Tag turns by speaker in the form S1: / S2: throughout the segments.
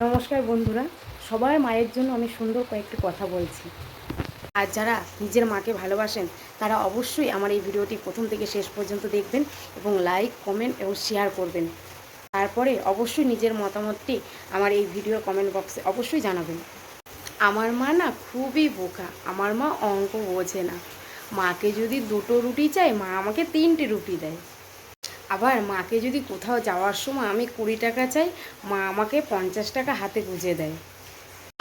S1: নমস্কার বন্ধুরা, সবার মায়ের জন্য আমি সুন্দর কয়েকটি কথা বলছি। আর যারা নিজের মাকে ভালোবাসেন, তারা অবশ্যই আমার এই ভিডিওটি প্রথম থেকে শেষ পর্যন্ত দেখবেন এবং লাইক, কমেন্ট এবং শেয়ার করবেন। তারপরে অবশ্যই নিজের মতামতটি আমার এই ভিডিও কমেন্ট বক্সে অবশ্যই জানাবেন। আমার মা না খুবই বোকা, আমার মা অঙ্ক বোঝে না। মাকে যদি দুটো রুটি চাই মা আমাকে তিনটে রুটি দেয়। আবার মাকে যদি কোথাও যাওয়ার সময় আমি কুড়ি টাকা চাই, মা আমাকে পঞ্চাশ টাকা হাতে গুঁজে দেয়।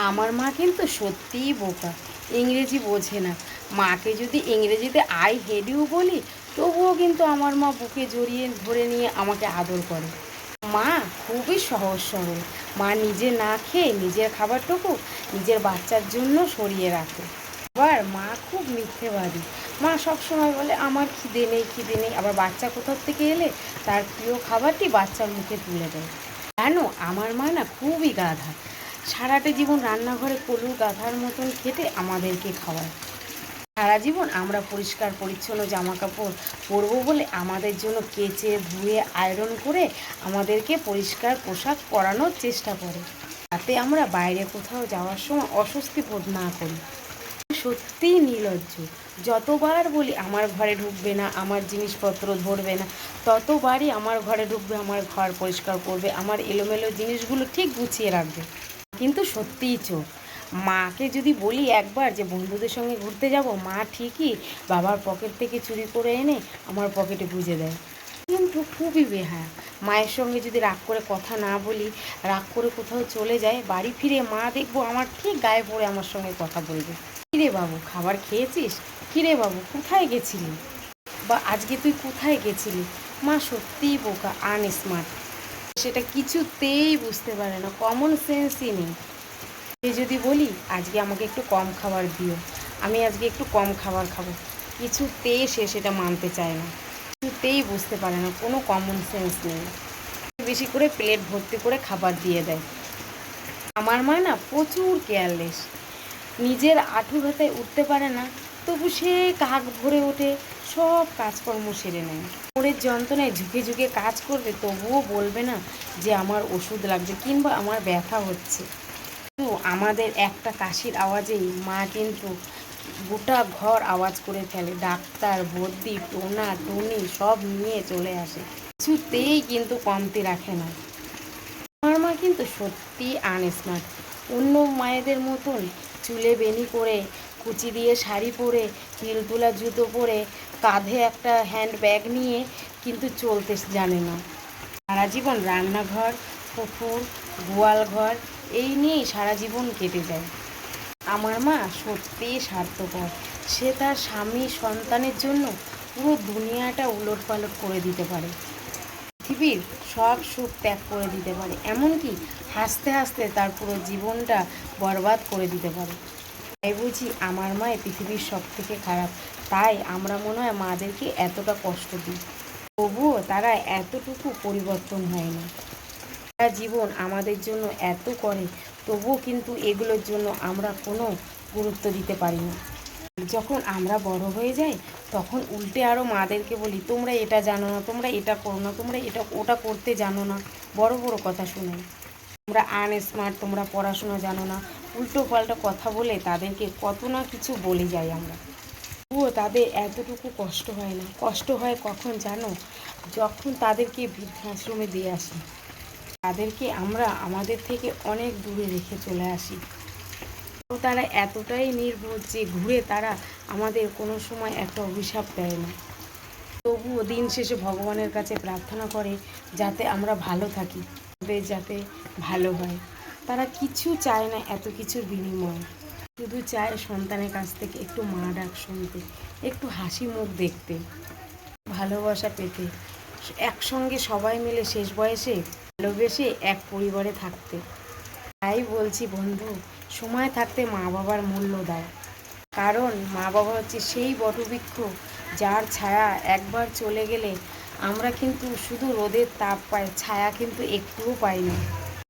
S1: আমার মা কিন্তু সত্যিই বোকা, ইংরেজি বোঝে না। মাকে যদি ইংরেজিতে আই হেড ইউ বলি, তবুও কিন্তু আমার মা বুকে জড়িয়ে ধরে নিয়ে আমাকে আদর করে। মা খুবই সহজ সরল। মা নিজে না খেয়ে নিজের খাবারটুকু নিজের বাচ্চার জন্য সরিয়ে রাখে। আবার মা খুব মিথ্যেবাদী। মা সব সময় বলে, আমার খিদে নেই খিদে নেই। আবার বাচ্চা কোথাও থেকে এলে তার প্রিয় খাবারটি বাচ্চার মুখে তুলে দেয়। কেন? আমার মা না খুবই গাধা। সারাটা জীবন রান্নাঘরে কলুর গাধার মতন খেটে আমাদেরকে খাওয়ায়। সারা জীবন আমরা পরিষ্কার, পরিচ্ছন্ন জামা কাপড় পরবো বলে আমাদের জন্য কেচে, ধুয়ে, আয়রন করে আমাদেরকে পরিষ্কার পোশাক পরানোর চেষ্টা করে। তাতে আমরা বাইরে কোথাও যাওয়ার সময় অস্বস্তি বোধ না করি। সত্যিই নির্লজ্জ। যতবার বলি, আমার ঘরে ঢুকবে না, আমার জিনিসপত্র ধরবে না। ততবারই আমার ঘরে ঢুকবে, আমার ঘর পরিষ্কার করবে, আমার এলোমেলো জিনিসগুলো ঠিক গুছিয়ে রাখবে। কিন্তু সত্যিই চোখ। মাকে যদি বলি একবার যে, বন্ধুদের সঙ্গে ঘুরতে যাব? মা ঠিকই, বাবার পকেট থেকে চুরি করে এনে আমার পকেটে গুঁজে দেয়। কিন্তু খুবই বেহায়া। মায়ের সঙ্গে যদি রাগ করে কথা না বলি, রাগ করে কোথাও চলে যায়, বাড়ি ফিরে মা দেখব, আমার ঠিক গায়ে পড়ে আমার সঙ্গে কথা বলবে। কিরে বাবু, খাবার খেয়েছিস? কিরে বাবু, কোথায় গেছিলি? বা আজকে তুই কোথায় গেছিলি? মা সত্যিই বোকা, আনস্মার্ট। সেটা কিছুতেই বুঝতে পারে না কমন সেন্সই নেই। সে যদি বলি, আজকে আমাকে একটু কম খাবার দিও। আমি আজকে একটু কম খাবার খাব। কিছুতেই সে সেটা মানতে চায় না। কিছুতেই বুঝতে পারে না, কোনো কমন সেন্স নেই। বেশি করে প্লেট ভর্তি করে খাবার দিয়ে দেয়। আমার মা না প্রচুর কেয়ারলেস নিজের আঁঠু ব্যথায় উঠতে পারে না, তবু সে কাক ভরে ওঠে, সব কাজকর্ম সেরে নেয়। ওরের যন্ত্রণায় ঝুঁকে ঝুঁকে কাজ করবে, তবুও বলবে না যে আমার ওষুধ লাগবে কিংবা আমার ব্যথা হচ্ছে। আমাদের একটা কাশির আওয়াজেই মা কিন্তু গোটা ঘর আওয়াজ করে ফেলে। ডাক্তার বদ্যি টোনা, টুনি সব নিয়ে চলে আসে। কিছুতেই কিন্তু কমতি রাখে না। আমার মা কিন্তু সত্যি আনস্মার্ট অন্য মায়েদের মতন চুলে বেনি করে কুচি দিয়ে শাড়ি পরে হিল তোলা জুতো পরে, কাঁধে একটা হ্যান্ড ব্যাগ নিয়ে কিন্তু চলতে জানে না। সারা জীবন রান্নাঘর, পুকুর গোয়াল ঘর এই নিয়েই সারা জীবন কেটে যায়। আমার মা সত্যিই স্বার্থপর। সে তার স্বামী সন্তানের জন্য পুরো দুনিয়াটা উলট পালট করে দিতে পারে। পৃথিবীর সব সুখ ত্যাগ করে দিতে পারে, এমনকি হাসতে হাসতে তার পুরো জীবনটা বরবাদ করে দিতে পারে। তাই বুঝি আমার মা এই পৃথিবীর সব থেকে খারাপ। তাই আমরা মনে হয় মাদেরকে এতটা কষ্ট দিই। তবুও তারা এতটুকু পরিবর্তন হয় না। তারা জীবন আমাদের জন্য এত করে, তবুও কিন্তু এগুলোর জন্য আমরা কোনো গুরুত্ব দিতে পারি না। যখন আমরা বড় হয়ে যাই, তখন উল্টে আরও মাদেরকে বলি, তোমরা এটা জানো না, তোমরা এটা করো না, তোমরা এটা, ওটা করতে জানো না। বড় বড় কথা শুনে। তোমরা আনস্মার্ট, তোমরা পড়াশোনা জানো না। উল্টো পাল্টা কথা বলে তাদেরকে কত না কিছু বলে যাই আমরা। তবুও তাদের এতটুকু কষ্ট হয় না। কষ্ট হয় কখন জানো? যখন তাদেরকে বৃদ্ধাশ্রমে দিয়ে আসি। তাদেরকে আমরা আমাদের থেকে অনেক দূরে রেখে চলে আসি। তারা এতটাই নির্বোধ যে ঘুরে তারা আমাদের কোনো সময় একটা অভিশাপ দেয় না। তবুও দিন শেষে ভগবানের কাছে প্রার্থনা করে যাতে আমরা ভালো থাকি, যাতে ভালো হয়। তারা কিছু চায় না এত কিছুর বিনিময়ে। শুধু চায় সন্তানের কাছ থেকে একটু মা ডাক শুনতে, একটু হাসি মুখ দেখতে, ভালোবাসা পেতে। একসঙ্গে সবাই মিলে শেষ বয়সে ভালোবেসে এক পরিবারে থাকতে। তাই বলছি বন্ধু সময় থাকতে মা বাবার মূল্য দেয়। কারণ মা বাবা হচ্ছে সেই বটবৃক্ষ যার ছায়া একবার চলে গেলে আমরা কিন্তু শুধু রোদের তাপ পাই, ছায়া কিন্তু একটুও পাই না।